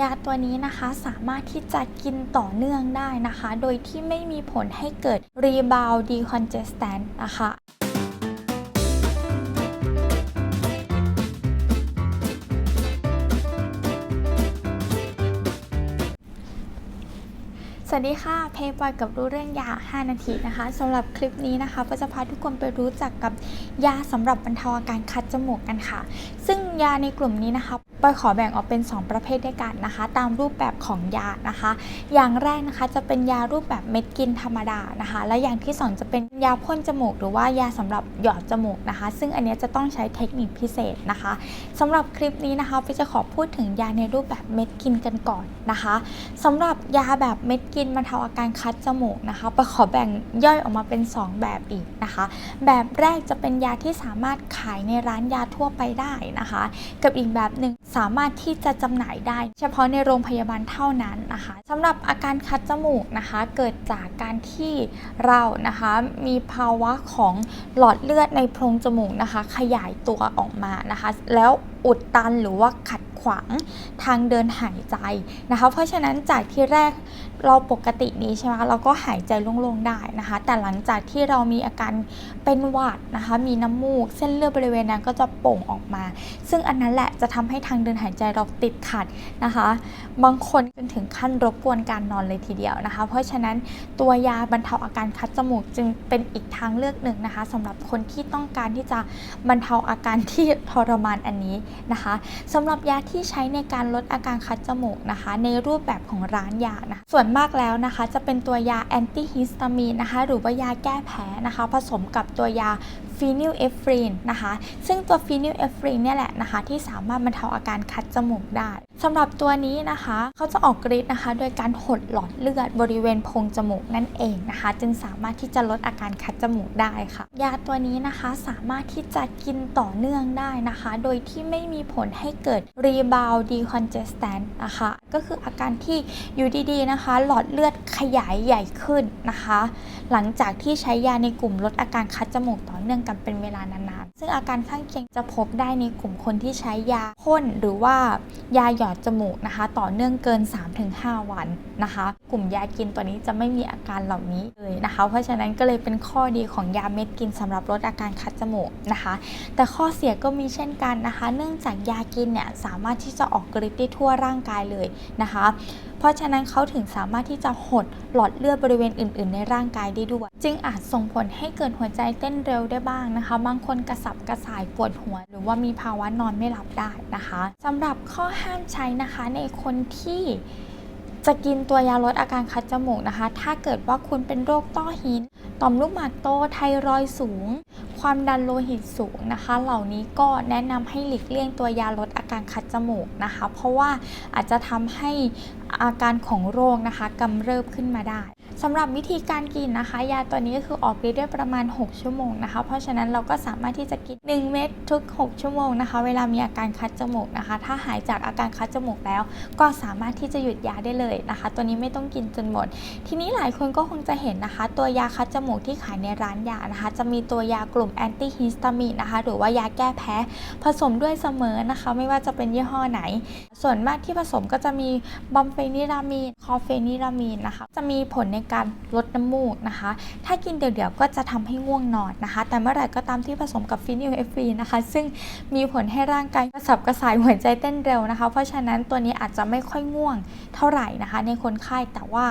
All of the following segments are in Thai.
ยาตัวนี้นะคะสามารถที่จะกินต่อเนื่องได้นะคะ โดยที่ไม่มีผลให้เกิด rebound decongestant นะคะสวัสดีค่ะ เพย์บอยกับรู้เรื่องยา 5 นาทีนะคะสำหรับคลิปนี้นะคะก็จะพาทุกคนไปรู้จักกับยาสำหรับบรรเทาอาการคัดจมูกกันค่ะ ซึ่งยาในกลุ่มนี้นะคะ ปอยขอแบ่งออกเป็น 2 ประเภทด้วยกันนะคะ ตามรูปแบบของยานะคะ อย่างแรกนะคะจะเป็นยารูปแบบเม็ดกินธรรมดานะคะ และอย่างที่ 2 จะเป็นยาพ่นจมูก หรือว่ายาสำหรับหยอดจมูกนะคะ ซึ่งอันนี้จะต้องใช้เทคนิคพิเศษนะคะสำหรับคลิปนี้นะคะพี่จะขอพูดถึงยาในรูปแบบเม็ดกินกันก่อนนะคะสำหรับยาแบบเม็ดกินบรรเทาอาการคัดจมูกนะคะปอยขอแบ่งย่อยออกมาเป็น 2 แบบอีกนะคะ แบบแรกจะเป็นยาที่สามารถขายในร้านยาทั่วไปได้นะคะ กับอีกแบบหนึ่งสามารถที่จะจำหน่ายได้ เฉพาะในโรงพยาบาลเท่านั้นนะคะสำหรับอาการคัดจมูกนะคะ เกิดจากการที่เรานะคะมีภาวะของหลอดเลือดในโพรงจมูกนะคะ ขยายตัวออกมานะคะ แล้วอุดตันหรือว่าขัด ขวางทางเดินหายใจนะคะ เพราะฉะนั้นจากที่แรกเราปกตินี้ใช่ไหมเราก็หายใจโล่งๆได้นะคะ แต่หลังจากที่เรามีอาการเป็นหวัดนะคะ มีน้ำมูก เส้นเลือดบริเวณนั้นก็จะโป่งออกมา ซึ่งอันนั้นแหละจะทำให้ทางเดินหายใจเราติดขัดนะคะ บางคนจนถึงขั้นรบกวนการนอนเลยทีเดียวนะคะ เพราะฉะนั้นตัวยาบรรเทาอาการคัดจมูกจึงเป็นอีกทางเลือกหนึ่งนะคะสำหรับคนที่ต้องการที่จะบรรเทาอาการที่ทรมานอันนี้นะคะสำหรับยาที่ใช้ในการลดอาการคัดจมูกนะคะ ในรูปแบบของร้านยานะส่วนมากแล้วนะคะ จะเป็นตัวยาแอนติฮิสตามีนนะคะ หรือว่ายาแก้แพ้นะคะ ผสมกับตัวยา ฟีนิลเอฟรีนนะคะ ซึ่งตัวฟีนิลเอฟรีนเนี่ยแหละนะคะ ที่สามารถบรรเทาอาการคัดจมูกได้สำหรับตัวนี้นะคะเขาจะออกฤทธิ์นะคะ โดยการหดหลอดเลือดบริเวณโพรงจมูกนั่นเองนะคะ จึงสามารถที่จะลดอาการคัดจมูกได้ค่ะ ยาตัวนี้นะคะสามารถที่จะกินต่อเนื่องได้นะคะ โดยที่ไม่มีผลให้เกิด rebound decongestant นะคะ ก็คืออาการที่อยู่ดีๆนะคะ หลอดเลือดขยายใหญ่ขึ้นนะคะ หลังจากที่ใช้ยาในกลุ่มลดอาการคัดจมูกต่อเนื่องกันเป็นเวลานานๆ ซึ่งอาการข้างเคียงจะพบได้ในกลุ่มคนที่ใช้ยาพ่นหรือว่ายาหยอดจมูกนะคะ ต่อเนื่องเกิน 3-5 วันนะคะ กลุ่มยากินตัวนี้จะไม่มีอาการเหล่านี้เลยนะคะ เพราะฉะนั้นก็เลยเป็นข้อดีของยาเม็ดกินสำหรับลดอาการคัดจมูกนะคะ แต่ข้อเสียก็มีเช่นกันนะคะ เนื่องจากยากินเนี่ยสามารถที่จะออกฤทธิ์ได้ทั่วร่างกายเลยนะคะ เพราะฉะนั้นเขาถึงสามารถที่จะหดหลอดเลือดบริเวณอื่น ๆ ในร่างกายได้ด้วย จึงอาจส่งผลให้เกิดหัวใจเต้นเร็วได้บ้างนะคะ บางคนกระสับกระส่ายปวดหัว หรือว่ามีภาวะนอนไม่หลับได้นะคะสำหรับข้อห้ามใช้นะคะในคนที่จะกินตัวยาลดอาการคัดจมูกนะคะ ถ้าเกิดว่าคุณเป็นโรคต้อหิน ต่อมลูกหมากโต ไทรอยด์สูง ความดันโลหิตสูงนะคะ เหล่านี้ก็แนะนำให้หลีกเลี่ยงตัวยาลดอาการคัดจมูกนะคะ เพราะว่าอาจจะทำให้ อาการของโรคนะคะกำเริบขึ้นมาได้ สำหรับวิธีการกินนะคะ ยาตัวนี้ก็คือออกฤทธิ์ได้ประมาณ 6 ชั่วโมงนะคะ เพราะฉะนั้นเราก็สามารถที่จะกิน 1 เม็ดทุก 6 ชั่วโมงนะคะ เวลามีอาการคัดจมูกนะคะ ถ้าหายจากอาการคัดจมูกแล้ว ก็สามารถที่จะหยุดยาได้เลยนะคะ ตัวนี้ไม่ต้องกินจนหมด ทีนี้หลายคนก็คงจะเห็นนะคะ ตัวยาคัดจมูกที่ขายในร้านยานะคะ จะมีตัวยากลุ่มแอนติฮิสตามีนนะคะ หรือว่ายาแก้แพ้ ผสมด้วยเสมอนะคะ ไม่ว่าจะเป็นยี่ห้อไหน ส่วนมากที่ผสมก็จะมีบอมเฟนิรามีน คอเฟนิรามีนนะคะ จะมีผลในการลดน้ำมูกนะคะ ถ้ากินเดี่ยวๆก็จะทำให้ง่วงนอนนะคะ แต่เมื่อไหร่ก็ตามที่ผสมกับฟินิลเอฟรีนะคะ ซึ่งมีผลให้ร่างกายกระสับกระส่ายหัวใจเต้นเร็วนะคะ เพราะฉะนั้นตัวนี้อาจจะไม่ค่อยง่วงเท่าไหร่นะคะ ในคนไข้แต่ว่า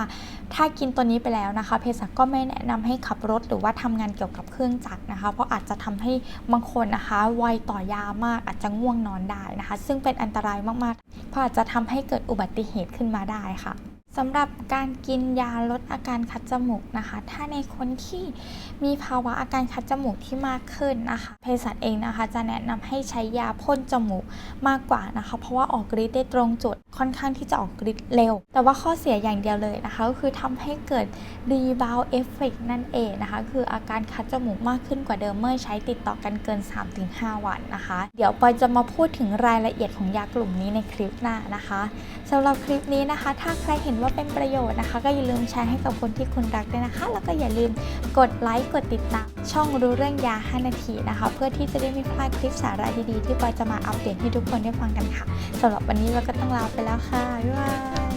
ถ้ากินตัวนี้ไปแล้วนะคะเภสัชก็ไม่แนะนำให้ขับรถหรือว่าทำงานเกี่ยวกับเครื่องจักรนะคะ เพราะอาจจะทำให้บางคนนะคะไวต่อยามากอาจจะง่วงนอนได้นะคะ ซึ่งเป็นอันตรายมากๆ เพราะอาจจะทำให้เกิดอุบัติเหตุขึ้นมาได้ค่ะ สำหรับการกินยาลดอาการคัดจมูกนะคะ ถ้าในคนที่มีภาวะอาการคัดจมูกที่มากขึ้นนะคะ เภสัชเองนะคะ จะแนะนำให้ใช้ยาพ่นจมูกมากกว่านะคะ เพราะว่าออกฤทธิ์ได้ตรงจุดค่อนข้างที่จะออกฤทธิ์เร็ว แต่ว่าข้อเสียอย่างเดียวเลยนะคะ ก็คือทำให้เกิด rebound effect นั่นเองนะคะ คืออาการคัดจมูกมากขึ้นกว่าเดิมเมื่อใช้ติดต่อกันเกิน 3-5 วันนะคะ เดี๋ยวปอยจะมาพูดถึงรายละเอียดของยากลุ่มนี้ในคลิปหน้านะคะสำหรับคลิปนี้นะคะ ถ้าใครเห็นว่าเป็นประโยชน์นะคะ ก็อย่าลืมแชร์ให้กับคนที่คุณรักด้วยนะคะ แล้วก็อย่าลืมกดไลค์กดติดตามช่องรู้เรื่องยา 5 นาทีนะคะ เพื่อที่จะได้ไม่พลาดคลิปสาระดีๆ ที่ปอยจะมาอัปเดตให้ทุกคนได้ฟังกันค่ะสำหรับวันนี้เราก็ต้องลาไปแล้วค่ะบ๊ายบาย